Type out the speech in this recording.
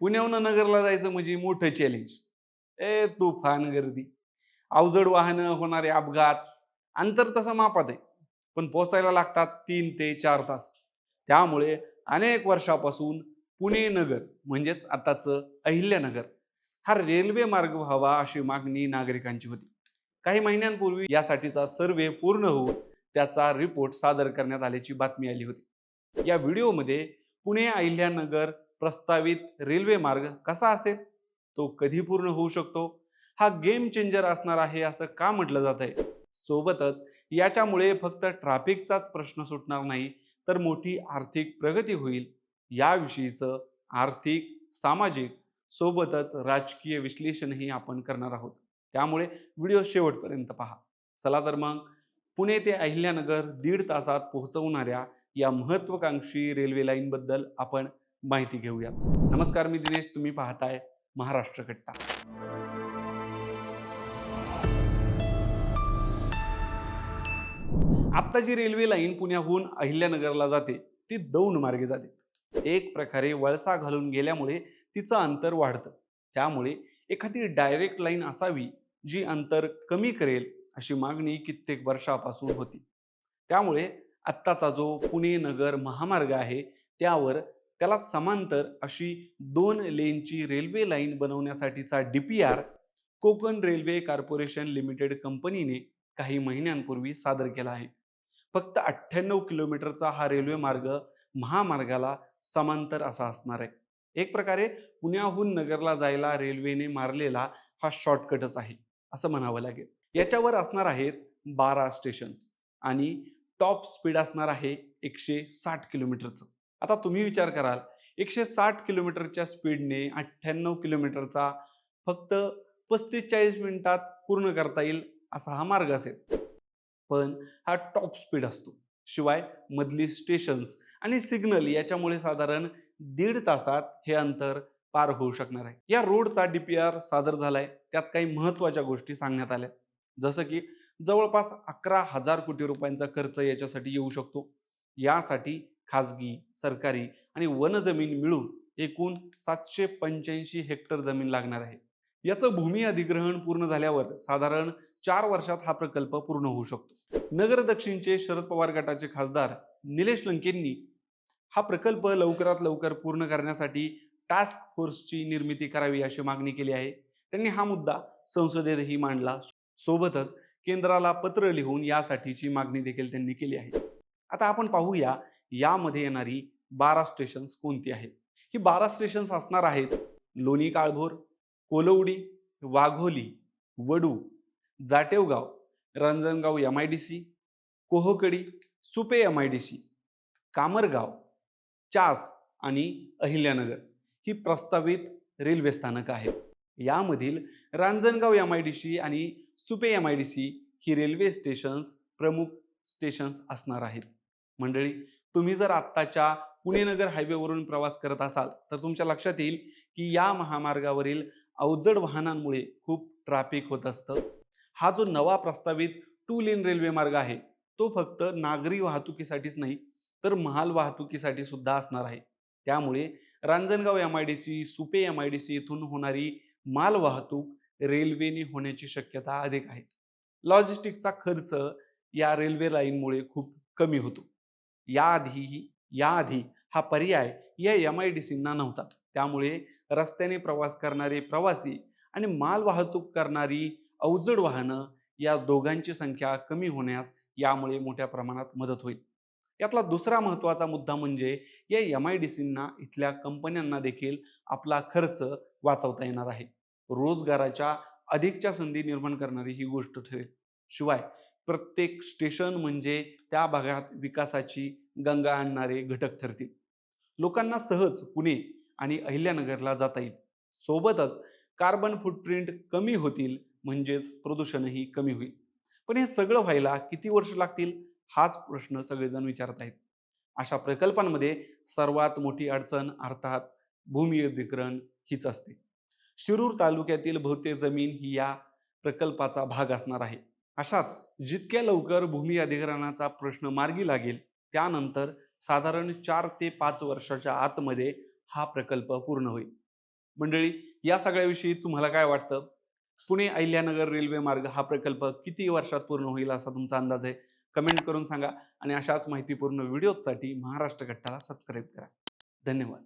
पुण्याहून नगरला जायचं म्हणजे मोठं चॅलेंज ए तुफान गर्दी. अवजड वाहनं होणारे अपघात. अंतर तसं मापात आहे. पण पोचायला लागतात तीन ते चार तास. त्यामुळे अनेक वर्षापासून पुणे नगर म्हणजेच आताचं अहिल्यानगर हा रेल्वे मार्ग व्हावा अशी मागणी नागरिकांची होती. काही महिन्यांपूर्वी यासाठीचा सर्वे पूर्ण होऊन त्याचा रिपोर्ट सादर करण्यात आल्याची बातमी आली होती. या व्हिडिओमध्ये पुणे अहिल्यानगर प्रस्तावित रेल्वे मार्ग कसा असेल? तो कधी पूर्ण होऊ शकतो? हा गेम चेंजर असणार आहे असं का म्हटलं जात आहे सोबतच याच्यामुळे फक्त ट्रॅफिकचाच प्रश्न सुटणार नाही तर मोठी आर्थिक प्रगती होईल. याविषयीचं आर्थिक सामाजिक सोबतच राजकीय विश्लेषणही आपण करणार आहोत. त्यामुळे व्हिडिओ शेवटपर्यंत पहा. चला तर मग पुणे ते अहिल्यानगर दीड तासात पोहोचवणाऱ्या या महत्वाकांक्षी रेल्वे लाईनबद्दल आपण माहिती घेऊयात. नमस्कार मी दिनेश तुम्ही पाहताय महाराष्ट्र कट्टा आत्ता जी रेल्वे लाईन पुण्याहून अहिल्यानगरला जाते ती दौंड मार्गे जाते. एक प्रकारे वळसा घालून गेल्यामुळे तिचं अंतर वाढतं. त्यामुळे एखादी डायरेक्ट लाईन असावी जी अंतर कमी करेल अशी मागणी कित्येक वर्षापासून होती. त्यामुळे आत्ताचा जो पुणे नगर महामार्ग आहे त्यावर त्याला समांतर अशी दोन लेनची railway line बनवण्यासाठीचा DPR Konkan railway corporation limited कंपनीने काही महिन्यांपूर्वी सादर केला आहे. फक्त अठ्ठ्याण्णव किलोमीटरचा हा रेल्वे मार्ग महामार्गाला समांतर असा असणार आहे. एक प्रकारे पुण्याहून नगरला जायला रेल्वेने मारलेला हा शॉर्टकटच आहे असं म्हणावं लागेल. याच्यावर असणार आहेत बारा स्टेशन्स आणि टॉप स्पीड असणार आहे एकशे साठ किलोमीटरचं. आता तुम्ही विचार कराल एकशे साठ किलोमीटरच्या स्पीडने अठ्ठ्याण्णव किलोमीटरचा फक्त पस्तीस चाळीस मिनिटात पूर्ण करता येईल असा हा मार्ग असेल. पण हा टॉप स्पीड असतो. शिवाय मधली स्टेशन्स आणि सिग्नल याच्यामुळे साधारण दीड तासात हे अंतर पार होऊ शकणार आहे. या रोडचा डी पी आर सादर झालाय. त्यात काही महत्त्वाच्या गोष्टी सांगण्यात आल्या. जसं की जवळपास अकरा हजार कोटी रुपयांचा खर्च याच्यासाठी येऊ शकतो. यासाठी खाजगी सरकारी आणि वन जमीन मिळून एकूण सातशे पंच्याऐंशी हेक्टर जमीन लागणार आहे. याचं भूमी अधिग्रहण पूर्ण झाल्यावर साधारण चार वर्षात हा प्रकल्प पूर्ण होऊ शकतो. नगर दक्षिणचे शरद पवार गटाचे खासदार निलेश लंकेंनी हा प्रकल्प लवकरात लवकर पूर्ण करण्यासाठी टास्क फोर्सची निर्मिती करावी अशी मागणी केली आहे. त्यांनी हा मुद्दा संसदेतही मांडला. सोबतच केंद्राला पत्र लिहून यासाठीची मागणी देखील त्यांनी केली आहे. आता आपण पाहूया यामध्ये येणारी बारा स्टेशन्स कोणती आहेत? ही बारा स्टेशन्स असणार आहेत Loni Kalbhor Kolwadi Wagholi Vadu Jatewgaon Ranjangaon M I D C Kohkadi Supe M I D C Kamargaon Chas आणि अहिल्यानगर ही प्रस्तावित रेल्वे स्थानकं आहेत. यामधील Ranjangaon M I D C आणि Supe M I D C he railway stations प्रमुख stations असणार आहेत. मंडळी तुम्ही जर आत्ताच्या पुणे नगर हायवेवरून प्रवास करत असाल तर तुमच्या लक्षात येईल की या महामार्गावरील अवजड वाहनांमुळे खूप ट्रॅफिक होत असतं. हा जो नवा प्रस्तावित टू लेन रेल्वे मार्ग आहे तो फक्त नागरी वाहतुकीसाठीच नाही तर महाल वाहतुकीसाठी सुद्धा असणार आहे. त्यामुळे Ranjangaon M I D C Supe M I D C इथून होणारी माल वाहतूक रेल्वेने होण्याची शक्यता अधिक आहे. लॉजिस्टिकचा खर्च या रेल्वे लाईनमुळे खूप कमी होतो. याआधीही याआधी हा पर्याय या एम आय डी सींना नव्हता. त्यामुळे रस्त्याने प्रवास करणारे प्रवासी आणि माल वाहतूक करणारी अवजड वाहनं या दोघांची संख्या कमी होण्यास यामुळे मोठ्या प्रमाणात मदत होईल. यातला दुसरा महत्त्वाचा मुद्दा म्हणजे या एम आय डी सींना इथल्या कंपन्यांना देखील आपला खर्च वाचवता येणार आहे. रोजगाराच्या अधिकच्या संधी निर्माण करणारी ही गोष्ट ठरेल. शिवाय प्रत्येक स्टेशन म्हणजे त्या भागात विकासाची गंगा आणणारे घटक ठरतील. लोकांना सहज पुणे आणि अहिल्यानगरला जाता येईल. सोबतच कार्बन फुटप्रिंट कमी होतील म्हणजेच प्रदूषणही कमी होईल. पण हे सगळं व्हायला किती वर्ष लागतील? हाच प्रश्न सगळेजण विचारत आहेत. अशा प्रकल्पांमध्ये सर्वात मोठी अडचण अर्थात भूमी अधिग्रहण हीच असते. शिरूर तालुक्यातील बहुतेक जमीन ही या प्रकल्पाचा भाग असणार आहे. अशात जितक्या लवकर भूमी अधिग्रहणाचा प्रश्न मार्गी लागेल त्यानंतर साधारण चार ते पाच वर्षाच्या आतमध्ये हा प्रकल्प पूर्ण होईल. मंडळी या सगळ्याविषयी तुम्हाला काय वाटतं? पुणे अहिल्यानगर रेल्वे मार्ग हा प्रकल्प किती वर्षात पूर्ण होईल असा तुमचा अंदाज आहे? कमेंट करून सांगा आणि अशाच माहितीपूर्ण व्हिडिओसाठी महाराष्ट्र घट्टाला सबस्क्राईब करा. धन्यवाद.